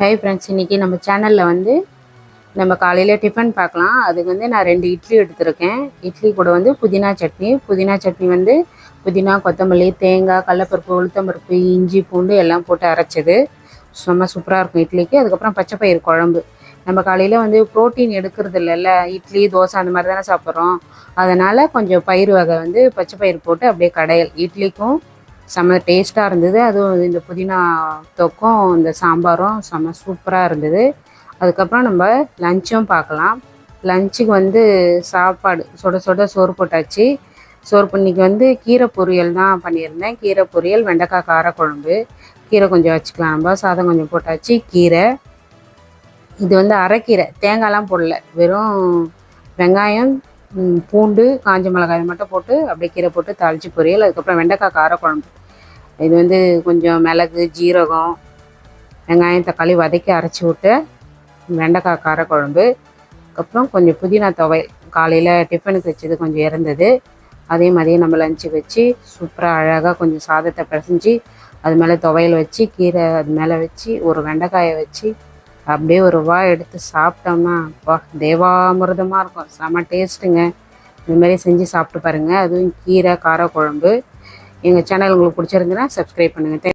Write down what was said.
Hi friends இன்றைக்கி நம்ம சேனலில் வந்து நம்ம காலையில் டிஃபன் பார்க்கலாம். அதுக்கு வந்து நான் ரெண்டு இட்லி எடுத்திருக்கேன். இட்லி கூட வந்து புதினா சட்னி. புதினா சட்னி வந்து புதினா கொத்தமல்லி தேங்காய் கடலப்பருப்பு உளுத்தம்பருப்பு இஞ்சி பூண்டு எல்லாம் போட்டு அரைச்சது. செம்ம சூப்பராக இருக்கும் இட்லிக்கு. அதுக்கப்புறம் பச்சை பயிர் குழம்பு. நம்ம காலையில் வந்து ப்ரோட்டீன் எடுக்கிறது இல்லைல்ல. இட்லி தோசை அந்த மாதிரி தானே சாப்பிட்றோம். அதனால் கொஞ்சம் பயிர் வகை வந்து பச்சை பயிர் போட்டு அப்படியே கடையல். இட்லிக்கும் செம்ம டேஸ்ட்டாக இருந்தது. அதுவும் இந்த புதினா தொக்கும் இந்த சாம்பாரும் செம்ம சூப்பராக இருந்தது. அதுக்கப்புறம் நம்ம லஞ்சும் பார்க்கலாம். லஞ்சுக்கு வந்து சாப்பாடு சுட சுட சோறு போட்டாச்சு. சோறு பண்ணிக்கு வந்து கீரை பொரியல் தான் பண்ணியிருந்தேன். கீரை பொரியல் வெண்டைக்காய் காரக்குழம்பு. கீரை கொஞ்சம் வச்சுக்கலாம் நம்ம. சாதம் கொஞ்சம் போட்டாச்சு. கீரை. இது வந்து அரைக்கீரை. தேங்காய்லாம் போடல. வெறும் வெங்காயம் பூண்டு காஞ்ச மிளகாய் இது மட்டும் போட்டு அப்படியே கீரை போட்டு தாளித்து பொரியல். அதுக்கப்புறம் வெண்டைக்காய் காரக்குழம்பு. இது வந்து கொஞ்சம் மிளகு ஜீரகம் வெங்காயம் தக்காளி வதக்கி அரைச்சி விட்டு வெண்டைக்காய் காரக்குழம்பு. அதுக்கப்புறம் கொஞ்சம் புதினா துவையல். காலையில் டிஃபனுக்கு வச்சது கொஞ்சம் இறந்தது. அதே மாதிரியே நம்ம லஞ்சுக்கு வச்சு சூப்பராக அழகாக கொஞ்சம் சாதத்தை பிசைஞ்சு அது மேலே துவையல் வச்சு கீரை அது மேலே வச்சு ஒரு வெண்டைக்காயை வச்சு அப்படியே ஒரு வா எடுத்து சாப்பிட்டோம்னா வா தேவாமிர்தமாக இருக்கும். செம டேஸ்ட்டுங்க. இந்தமாரி செஞ்சு சாப்பிட்டு பாருங்கள் அதுவும் கீரை காரக்குழம்பு. எங்கள் சேனல் உங்களுக்கு பிடிச்சிருந்துன்னா சப்ஸ்கிரைப் பண்ணுங்கள்